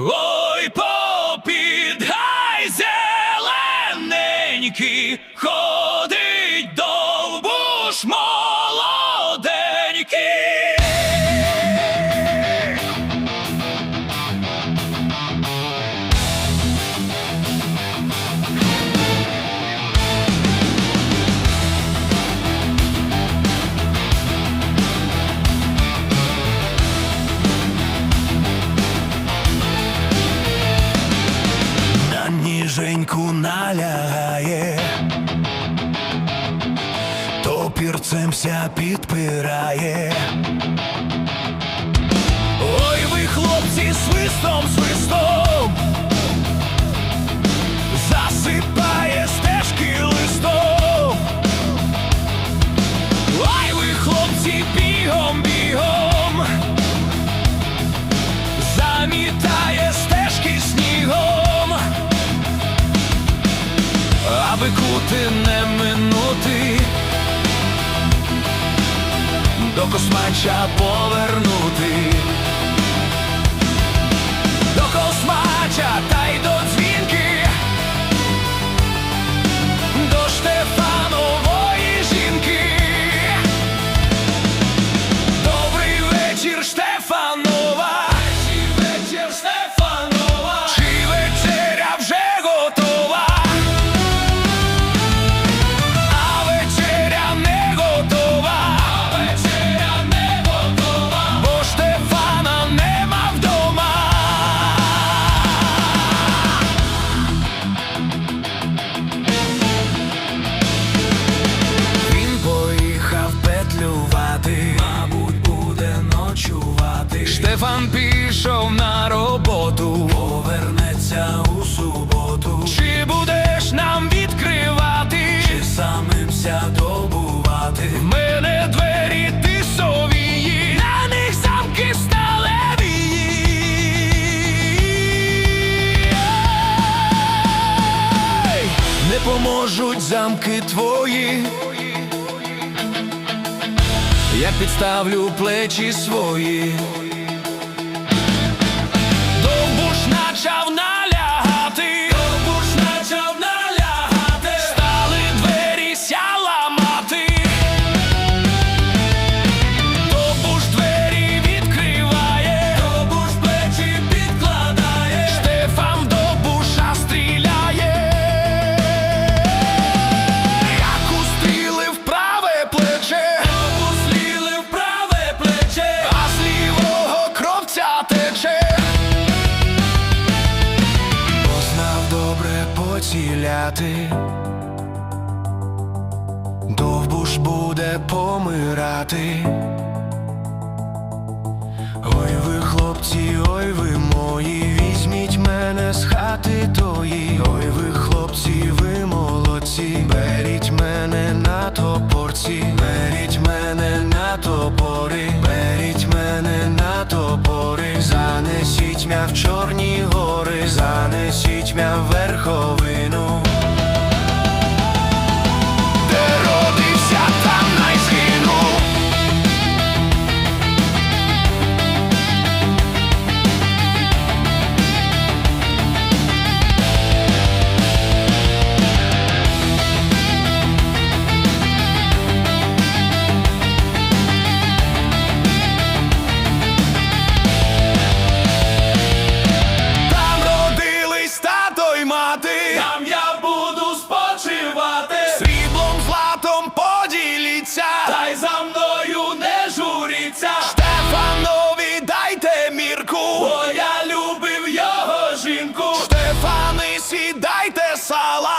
Ой, попід гай зелененький, ходить довбуш молоденький. Ніженьку налягає, топірцемся підпирає. Ой, ви хлопці, свистом, свистом, засипає стежки листом. Ой, ви хлопці, бігом, бігом, замітає кути не минути, до космача повернути. На роботу, повернеться у суботу. Чи будеш нам відкривати? Чи самимся добувати? В мене двері тисовії, на них замки сталеві. Не поможуть замки твої. Я підставлю плечі свої. Поціляти, довбуш буде помирати. Ой ви хлопці, ой ви мої, візьміть мене з хати тої. Ой ви хлопці, ви молодці, беріть мене на топорці, беріть мене на топори, беріть мене на топори, занесіть мя в чорні та й за мною не журіться. Штефанові дайте мірку, бо я любив його жінку. Штефани, сідайте сала.